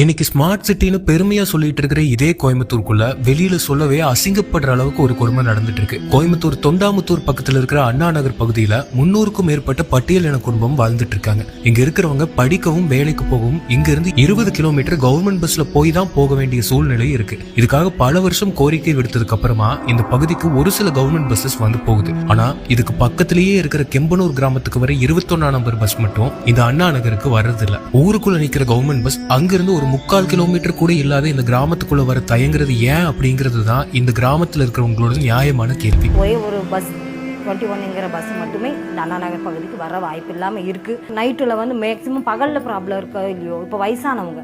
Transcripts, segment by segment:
இன்னைக்கு ஸ்மார்ட் சிட்டின்னு பெருமையா சொல்லிட்டு இருக்கிற இதே கோயம்புத்தூருக்குள்ள வெளியில சொல்லவே அசிங்கப்படுற அளவுக்கு ஒரு கொடுமை நடந்துட்டு இருக்கு கோயம்புத்தூர் தொண்டாமுத்தூர் பக்கத்துல இருக்கிற அண்ணா நகர் பகுதியில முன்னூறுக்கும் மேற்பட்ட பட்டியல் இன குடும்பம் வாழ்ந்துட்டு இருக்காங்க இங்க இருக்கிறவங்க படிக்கவும் வேலைக்கு போகவும் இங்க இருந்து இருபது கிலோமீட்டர் கவர்மெண்ட் பஸ்ல போய் தான் போக வேண்டிய சூழ்நிலை இருக்கு. இதுக்காக பல வருஷம் கோரிக்கை விடுத்ததுக்கு அப்புறமா இந்த பகுதிக்கு ஒரு சில கவர்மெண்ட் பஸ்ஸஸ் வந்து போகுது. ஆனா இதுக்கு பக்கத்திலேயே இருக்கிற கெம்பனூர் கிராமத்துக்கு வர இருபத்தொன்னா நம்பர் பஸ் மட்டும் இந்த அண்ணா நகருக்கு வர்றதில்ல. ஊருக்குள்ள நிக்கிற கவர்மெண்ட் பஸ் அங்கிருந்து ஒரு முக்கால் கிலோமீட்டர் கூட இல்லாத இந்த கிராமத்துக்குள்ள வர தயங்குறது ஏன் அப்படிங்கிறது தான் இந்த கிராமத்துல இருக்கிறவங்களோட நியாயமான கேள்வி. ஒரே ஒரு பஸ் டுவெண்ட்டி ஒன்னுங்கிற பஸ் மட்டுமே அண்ணா நகர் பகுதிக்கு வர வாய்ப்பு இல்லாமல் இருக்குது நைட்டில் வந்து மேக்ஸிமம் பகலில் ப்ராப்ளம் இருக்கோ இல்லையோ? இப்போ வயசானவங்க.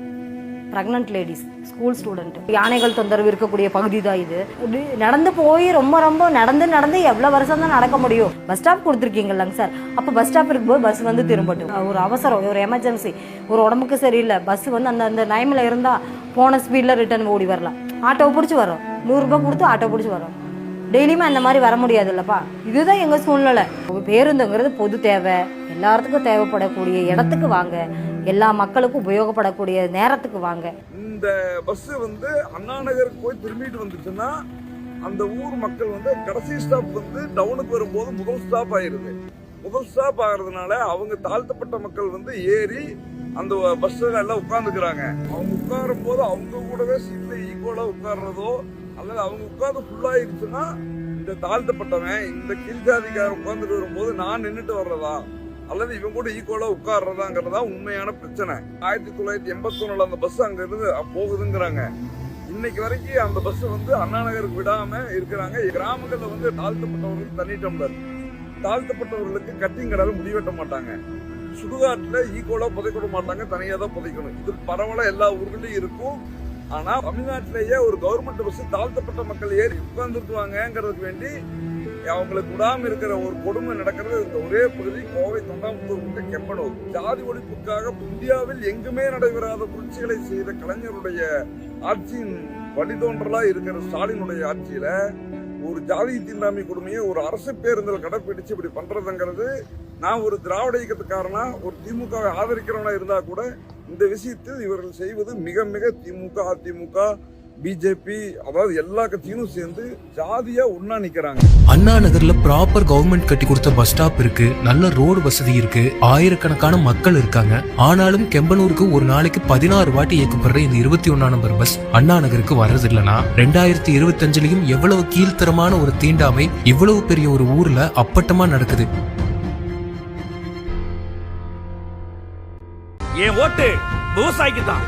ப்ரெக்னென்ட் லேடிஸ் ஸ்கூல் ஸ்டூடெண்ட் யானைகள் தொந்தரவு இருக்கக்கூடிய பகுதி தான் இது. இப்படி நடந்து போய் ரொம்ப ரொம்ப நடந்து நடந்து எவ்வளோ வருஷம் தான் நடக்க முடியும்? பஸ் ஸ்டாப் கொடுத்துருக்கீங்களாங்க சார் அப்போ பஸ் ஸ்டாப் இருக்கும்போது பஸ் வந்து திரும்பட்டும். ஒரு அவசரம் ஒரு எமர்ஜென்சி ஒரு உடம்புக்கு சரியில்லை. பஸ் வந்து அந்த அந்த டைமில் இருந்தால் போன ஸ்பீடில் ரிட்டர்ன் ஓடி வரலாம். ஆட்டோ பிடிச்சி வரோம். நூறுரூபா கொடுத்து ஆட்டோ பிடிச்சி வரோம். டெய்லியுமே அந்த மாதிரி வர முடியாது இல்லப்பா இதுதான் எங்க சூழ்நிலை. பேருந்துங்கிறது பொது தேவை. எல்லாத்துக்கும் தேவைப்படக்கூடிய இடத்துக்கு வாங்க. எல்லா மக்களுக்கும் உபயோகப்படக்கூடிய நேரத்துக்கு வாங்க. இந்த பஸ் வந்து அண்ணா நகருக்கு போய் திரும்பிட்டு வந்துச்சுன்னா அந்த ஊர் மக்கள் வந்து கடைசி ஸ்டாப் வந்து டவுனுக்கு வரும்போது முதல் ஸ்டாப் ஆயிருது. முதல் ஸ்டாப் ஆகிறதுனால அவங்க தாழ்த்தப்பட்ட மக்கள் வந்து ஏறி அந்த பஸ்ல எல்லாம் உட்கார்ந்துக்கிறாங்க. அவங்க உட்காரும் போது அவங்க கூடவே சீட்ல ஈக்குவலா உட்கார்றதோ அல்லது அவங்க உட்கார்ந்து ஃபுல்லாயிருச்சுன்னா இந்த தாழ்த்தப்பட்டவன் இந்த கீழ்ஜாதிக்காரன் உட்கார்ந்துட்டு வரும்போது நான் நின்றுட்டு வர்றதா? அல்லது இவங்க கூட ஈக்குவலா உட்கார்றதாங்கிறதா உண்மையான பிரச்சனை. ஆயிரத்தி தொள்ளாயிரத்தி எண்பத்தி ஒண்ணுல அந்த பஸ் அங்க இருந்து போகுதுங்கிறாங்க. இன்னைக்கு வரைக்கும் அந்த பஸ் வந்து அண்ணா நகருக்கு விடாம இருக்கிறாங்க. கிராமங்கள்ல வந்து தாழ்த்தப்பட்டவர்களுக்கு தனி டம்ளர். தாழ்த்தப்பட்டவர்களுக்கு கட்டிங் கடால முடிவெட்ட மாட்டாங்க. சுடுகாட்டுல ஈக்குவலா புதைக்க மாட்டாங்க. தனியா தான் புதைக்கணும். இது பரவலா எல்லா ஊர்களையும் இருக்கும். ஆனா தமிழ்நாட்டிலேயே ஒரு கவர்மெண்ட் பஸ் தாழ்த்தப்பட்ட மக்கள் ஏறி உட்கார்ந்துருக்குவாங்கிறதுக்கு வேண்டி அவங்களுக்கு விடாம இருக்கிற ஒரு கொடுமை நடக்கிறது இந்த ஒரே பகுதி. கோவை தொண்டாமுத்தூர் கிட்ட கெம்பனூர். ஜாதி ஒழிப்புக்காக இந்தியாவில் எங்குமே நடைபெறாத புரட்சிகளை செய்த கலைஞருடைய ஆட்சியின் வழிதோன்றலா இருக்கிற ஸ்டாலினுடைய ஆட்சியில ஒரு ஜாதி தீண்டாமை கொடுமையை ஒரு அரசு பேருந்தில் கடைப்பிடிச்சு இப்படி பண்றதுங்கிறது நான் ஒரு திராவிட இயக்கத்துக்காரனா ஒரு திமுகவை ஆதரிக்கிறவனா இருந்தா கூட இந்த விஷயத்தில் இவர்கள் செய்வது மிக மிக திமுக அதிமுக பிஜேபி அதாவது எல்லா கட்சியும் சேர்ந்து ஜாதியா ஒன்னா நிக்கிறாங்க. அண்ணா நகர்ல ப்ராப்பர் கவர்மெண்ட் கட்டி கொடுத்த பஸ் ஸ்டாப் இருக்கு நல்ல ரோடு வசதி இருக்கு ஆயிரக்கணக்கான மக்கள் இருக்காங்க. ஆனாலும் கெம்பனூருக்கு ஒரு நாளைக்கு பதினாறு வாட்டி இயக்கப்படுற இந்த இருபத்தி ஒன்னா நம்பர் பஸ் அண்ணா நகருக்கு வர்றது இல்லனா ரெண்டாயிரத்தி இருபத்தஞ்சுலயும் எவ்வளவு கீழ்த்தரமான ஒரு தீண்டாமை இவ்வளவு பெரிய ஒரு ஊர்ல அப்பட்டமா நடக்குது. என் ஓட்டு விவசாயிக்கு தான்